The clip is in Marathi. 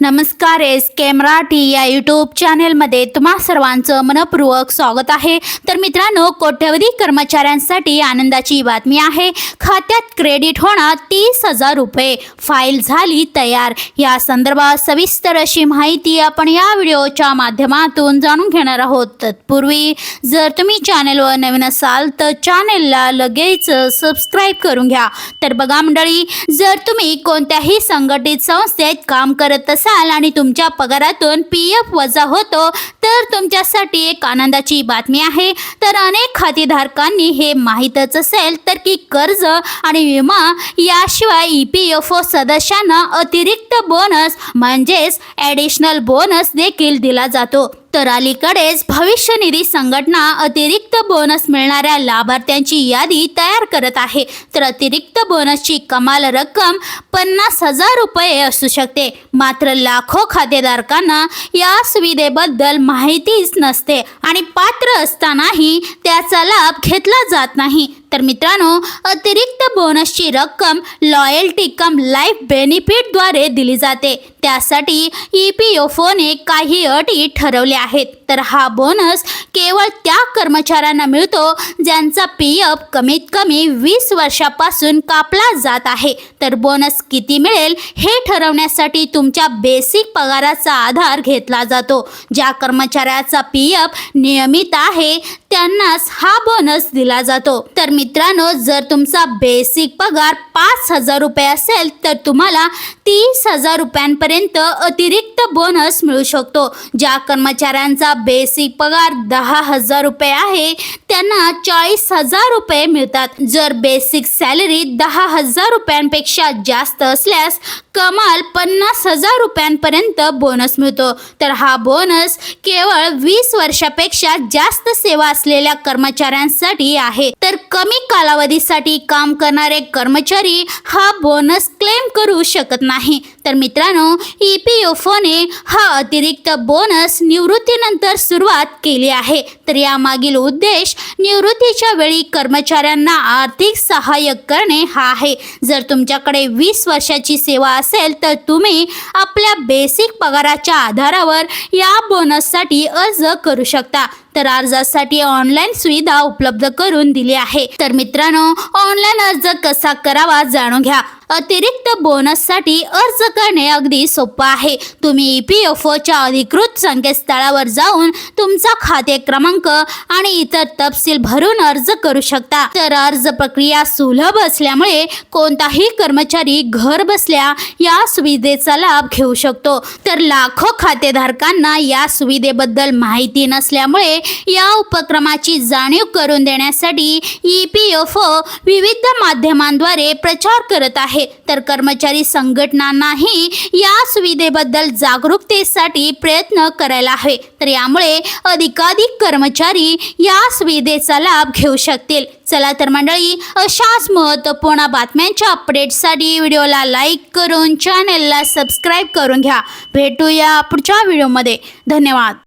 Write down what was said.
नमस्कार एस के मराठी या यूट्यूब चॅनेलमध्ये तुम्हा सर्वांचं मनपूर्वक स्वागत आहे. तर मित्रांनो कोट्यवधी कर्मचाऱ्यांसाठी आनंदाची बातमी आहे. खात्यात क्रेडिट होणार तीस हजार रुपये. फाईल झाली तयार. या संदर्भात सविस्तर अशी माहिती आपण या व्हिडिओच्या माध्यमातून जाणून घेणार आहोत. तत्पूर्वी जर तुम्ही चॅनेलवर नवीन असाल तर चॅनेलला लगेच सबस्क्राईब करून घ्या. तर बघा मंडळी जर तुम्ही कोणत्याही संघटित संस्थेत काम करत असाल आणि तुमच्या पगारातून पी एफ वजा होतो तर तुमच्यासाठी एक आनंदाची बातमी आहे. तर अनेक खातेधारकांनी हे माहीतच असेल तर की कर्ज आणि विमा याशिवाय ई पी एफ ओ सदस्यांना अतिरिक्त बोनस म्हणजेच ॲडिशनल बोनस देखील दिला जातो. तर अलीकडेच भविष्य निधी संघटना अतिरिक्त बोनस मिळणाऱ्या लाभार्थ्यांची यादी तयार करत आहे. तर अतिरिक्त बोनसची कमाल रक्कम पन्नास हजार रुपये असू शकते. मात्र लाखो खातेधारकांना या सुविधेबद्दल माहितीच नसते आणि पात्र असतानाही त्याचा लाभ घेतला जात नाही. तर मित्रांनो अतिरिक्त बोनसची रक्कम लॉयल्टी कम लाईफ बेनिफिटद्वारे दिली जाते. त्यासाठी ई पी एफ ओने काही अटी ठरवल्या आहेत. तर हा बोनस केवळ त्या कर्मचाऱ्यांना मिळतो ज्यांचा पी एफ कमीत कमी वीस वर्षापासून कापला जात आहे. तर बोनस किती मिळेल हे ठरवण्यासाठी तुमच्या बेसिक पगाराचा आधार घेतला जातो. ज्या कर्मचाऱ्याचा पी एफ नियमित आहे त्यांनाच हा बोनस दिला जातो. तर मित्रांनो जर तुमचा बेसिक पगार पाच हजार रुपये असेल तर तुम्हाला तीस हजार रुपयांपर्यंत अतिरिक्त बोनस मिळू शकतो. ज्या कर्मचाऱ्यांचा बेसिक पगार दहा हजार रुपये आहे त्यांना चाळीस हजार रुपये मिळतात. जर बेसिक सॅलरी दहा हजार रुपयांपेक्षा जास्त असल्यास कमाल पन्नास हजार रुपयांपर्यंत बोनस मिळतो. तर हा बोनस केवळ वीस वर्षापेक्षा जास्त सेवा असलेल्या कर्मचाऱ्यांसाठी आहे. तर कमी कालावधीसाठी काम करणारे कर्मचारी हा बोनस क्लेम करू शकत नाही. तर मित्रांनो ई पी एफ ओने हा अतिरिक्त बोनस निवृत्तीनंतर सुरुवात केली आहे. तर यामागील उद्देश निवृत्तीच्या वेळी कर्मचाऱ्यांना आर्थिक सहाय्य करणे हा आहे. जर तुमच्याकडे वीस वर्षाची सेवा असेल तर तुम्ही आपल्या बेसिक पगाराच्या आधारावर या बोनससाठी अर्ज करू शकता. तर अर्जासाठी ऑनलाईन सुविधा उपलब्ध करून दिली आहे. तर मित्रांनो ऑनलाईन अर्ज कसा करावा जाणून घ्या. अतिरिक्त बोनससाठी अर्ज करणे अगदी सोपं आहे. तुम्ही ई पी एफ ओच्या अधिकृत संकेतस्थळावर जाऊन तुमचा खाते क्रमांक आणि इतर तपशील भरून अर्ज करू शकता. तर अर्ज प्रक्रिया सुलभ असल्यामुळे कोणताही कर्मचारी घर बसल्या या सुविधेचा लाभ घेऊ शकतो. तर लाखो खातेधारकांना या सुविधेबद्दल माहिती नसल्यामुळे या उपक्रमाची जाणीव करून देण्यासाठी ई पी एफ ओ विविध माध्यमांद्वारे प्रचार करत आहे. आहे. तर कर्मचारी संघटनांनाही या सुविधेबद्दल जागरूकतेसाठी प्रयत्न करायला हवे. तर यामुळे अधिकाधिक कर्मचारी या सुविधेचा लाभ घेऊ शकतील. चला तर मंडळी अशाच महत्त्वपूर्ण बातम्यांच्या अपडेटसाठी व्हिडिओला लाईक करून चॅनेलला सबस्क्राईब करून घ्या. भेटूया पुढच्या व्हिडिओमध्ये. धन्यवाद.